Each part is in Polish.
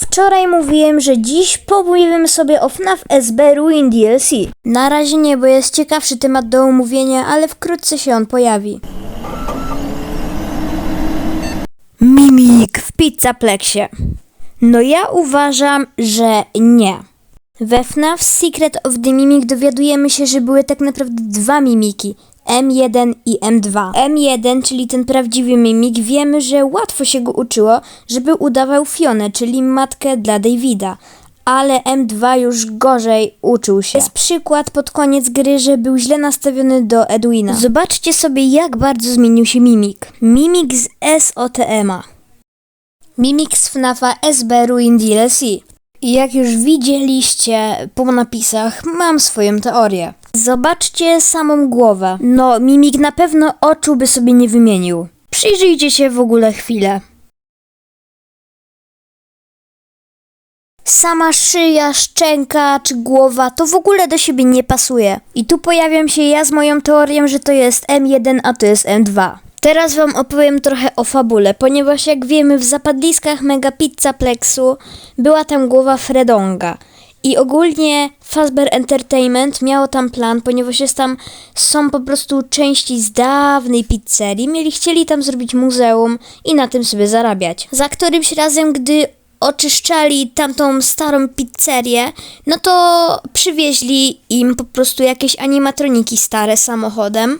Wczoraj mówiłem, że dziś powiemy sobie o FNAF SB Ruin DLC. Na razie nie, bo jest ciekawszy temat do omówienia, ale wkrótce się on pojawi. Mimik w Pizzaplexie. No ja uważam, że nie. We FNAF Secret of the Mimic dowiadujemy się, że były tak naprawdę dwa mimiki. M1 i M2. M1, czyli ten prawdziwy mimik, wiemy, że łatwo się go uczyło, żeby udawał Fionę, czyli matkę dla Davida. Ale M2 już gorzej uczył się. Jest przykład pod koniec gry, że był źle nastawiony do Edwina. Zobaczcie sobie, jak bardzo zmienił się mimik. Mimik z SOTM-a. Mimik z FNAFa SB Ruin DLC. Jak już widzieliście po napisach, mam swoją teorię. Zobaczcie samą głowę. No, Mimik na pewno oczu by sobie nie wymienił. Przyjrzyjcie się w ogóle chwilę. Sama szyja, szczęka czy głowa to w ogóle do siebie nie pasuje. I tu pojawiam się ja z moją teorią, że to jest M1, a to jest M2. Teraz wam opowiem trochę o fabule, ponieważ jak wiemy w zapadliskach Mega Pizza Plexu była tam głowa Fredonga. I ogólnie Fazbear Entertainment miało tam plan, ponieważ jest tam, są po prostu części z dawnej pizzerii. Mieli, chcieli tam zrobić muzeum i na tym sobie zarabiać. Za którymś razem, gdy oczyszczali tamtą starą pizzerię, no to przywieźli im po prostu jakieś animatroniki stare samochodem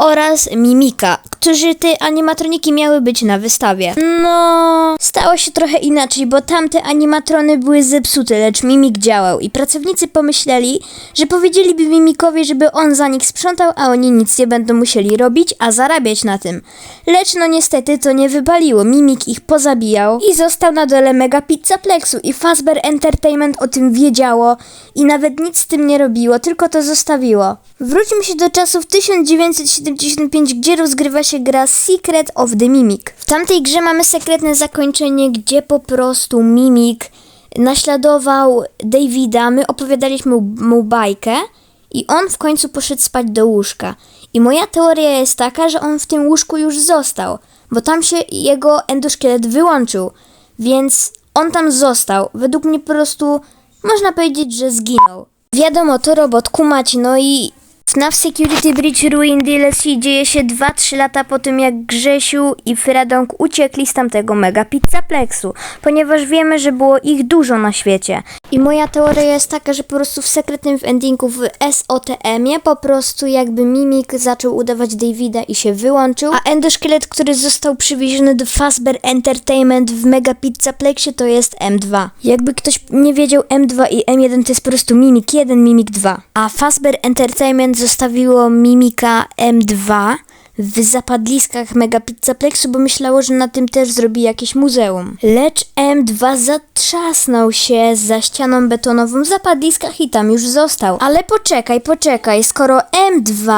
oraz Mimika, którzy te animatroniki miały być na wystawie. No, stało się trochę inaczej, bo tamte animatrony były zepsute, lecz Mimik działał i pracownicy pomyśleli, że powiedzieliby Mimikowi, żeby on za nich sprzątał, a oni nic nie będą musieli robić, a zarabiać na tym. Lecz no niestety to nie wypaliło, Mimik ich pozabijał i został na dole Mega Pizzaplexu i Fazbear Entertainment o tym wiedziało i nawet nic z tym nie robiło, tylko to zostawiło. Wróćmy się do czasów 1975, gdzie rozgrywa się gra Secret of the Mimic. W tamtej grze mamy sekretne zakończenie, gdzie po prostu Mimik naśladował Davida, my opowiadaliśmy mu bajkę i on w końcu poszedł spać do łóżka. I moja teoria jest taka, że on w tym łóżku już został, bo tam się jego endoszkielet wyłączył, więc on tam został. Według mnie po prostu można powiedzieć, że zginął. Wiadomo, to robot, kumaci, no i FNAF Security Breach Ruin DLC dzieje się 2-3 lata po tym, jak Grzesiu i Fredong uciekli z tamtego Mega Pizzaplexu, ponieważ wiemy, że było ich dużo na świecie. I moja teoria jest taka, że po prostu w sekretnym endingu w SOTM-ie po prostu jakby Mimik zaczął udawać Davida i się wyłączył, a endoszkielet, który został przywieziony do Fazbear Entertainment w Mega Pizzaplexie to jest M2. Jakby ktoś nie wiedział, M2 i M1 to jest po prostu Mimik 1, Mimik 2. A Fazbear Entertainment zostawiło Mimika M2 w zapadliskach Mega Pizzaplexu, bo myślało, że na tym też zrobi jakieś muzeum. Lecz M2 zatrzasnął się za ścianą betonową w zapadliskach i tam już został. Ale poczekaj, poczekaj, skoro M2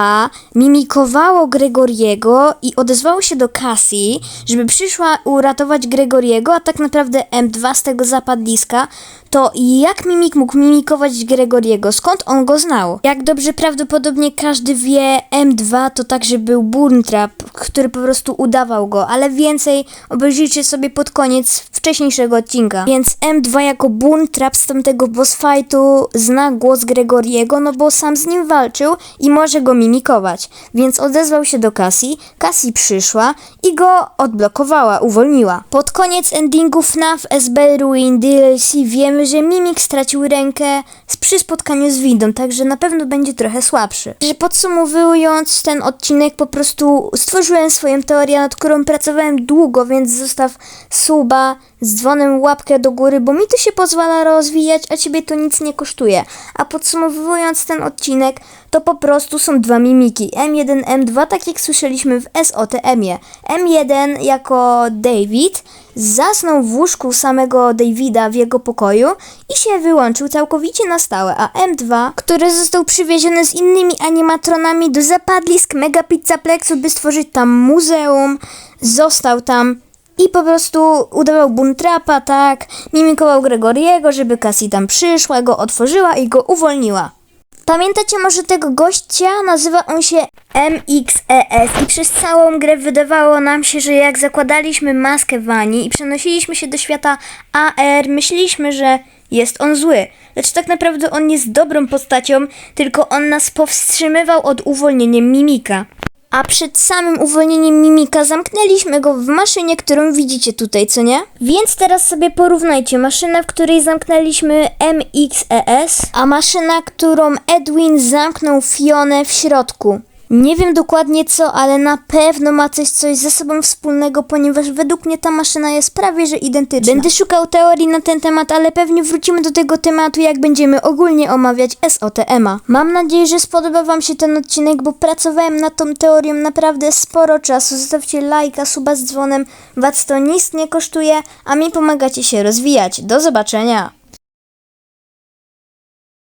mimikowało Gregoriego i odezwało się do Cassie, żeby przyszła uratować Gregoriego, a tak naprawdę M2 z tego zapadliska, to jak Mimik mógł mimikować Gregoriego? Skąd on go znał? Jak dobrze prawdopodobnie każdy wie, M2 to także był Burntrap, który po prostu udawał go, ale więcej obejrzyjcie sobie pod koniec wcześniejszego odcinka. Więc M2 jako Burntrap z tamtego boss fightu zna głos Gregoriego, no bo sam z nim walczył i może go mimikować. Więc odezwał się do Cassie, Cassie przyszła i go odblokowała, uwolniła. Pod koniec endingu FNAF SB Ruin DLC wiemy, że Mimik stracił rękę przy spotkaniu z Windą, także na pewno będzie trochę słabszy. Że podsumowując ten odcinek, po prostu stworzyłem swoją teorię, nad którą pracowałem długo, więc zostaw suba z dzwonem łapkę do góry, bo mi to się pozwala rozwijać, a ciebie to nic nie kosztuje. A podsumowując ten odcinek, to po prostu są dwa mimiki. M1, M2, tak jak słyszeliśmy w SOTM-ie. M1 jako David zasnął w łóżku samego Davida w jego pokoju i się wyłączył całkowicie na stałe, a M2, który został przywieziony z innymi animatronami do zapadlisk Mega Pizzaplexu, by stworzyć tam muzeum, został tam i po prostu udawał buntrapa, tak, mimikował Gregoriego, żeby Cassie tam przyszła, go otworzyła i go uwolniła. Pamiętacie może tego gościa? Nazywa on się MXES i przez całą grę wydawało nam się, że jak zakładaliśmy maskę Wani i przenosiliśmy się do świata AR, myśleliśmy, że jest on zły. Lecz tak naprawdę on jest dobrą postacią, tylko on nas powstrzymywał od uwolnienia Mimika. A przed samym uwolnieniem Mimika zamknęliśmy go w maszynie, którą widzicie tutaj, co nie? Więc teraz sobie porównajcie maszynę, w której zamknęliśmy MXES, a maszyna, którą Edwin zamknął Fionę w środku. Nie wiem dokładnie co, ale na pewno ma coś coś ze sobą wspólnego, ponieważ według mnie ta maszyna jest prawie że identyczna. Będę szukał teorii na ten temat, ale pewnie wrócimy do tego tematu, jak będziemy ogólnie omawiać SOTM-a. Mam nadzieję, że spodoba Wam się ten odcinek, bo pracowałem nad tą teorią naprawdę sporo czasu. Zostawcie lajka, suba z dzwonem, was to nic nie kosztuje, a mi pomagacie się rozwijać. Do zobaczenia!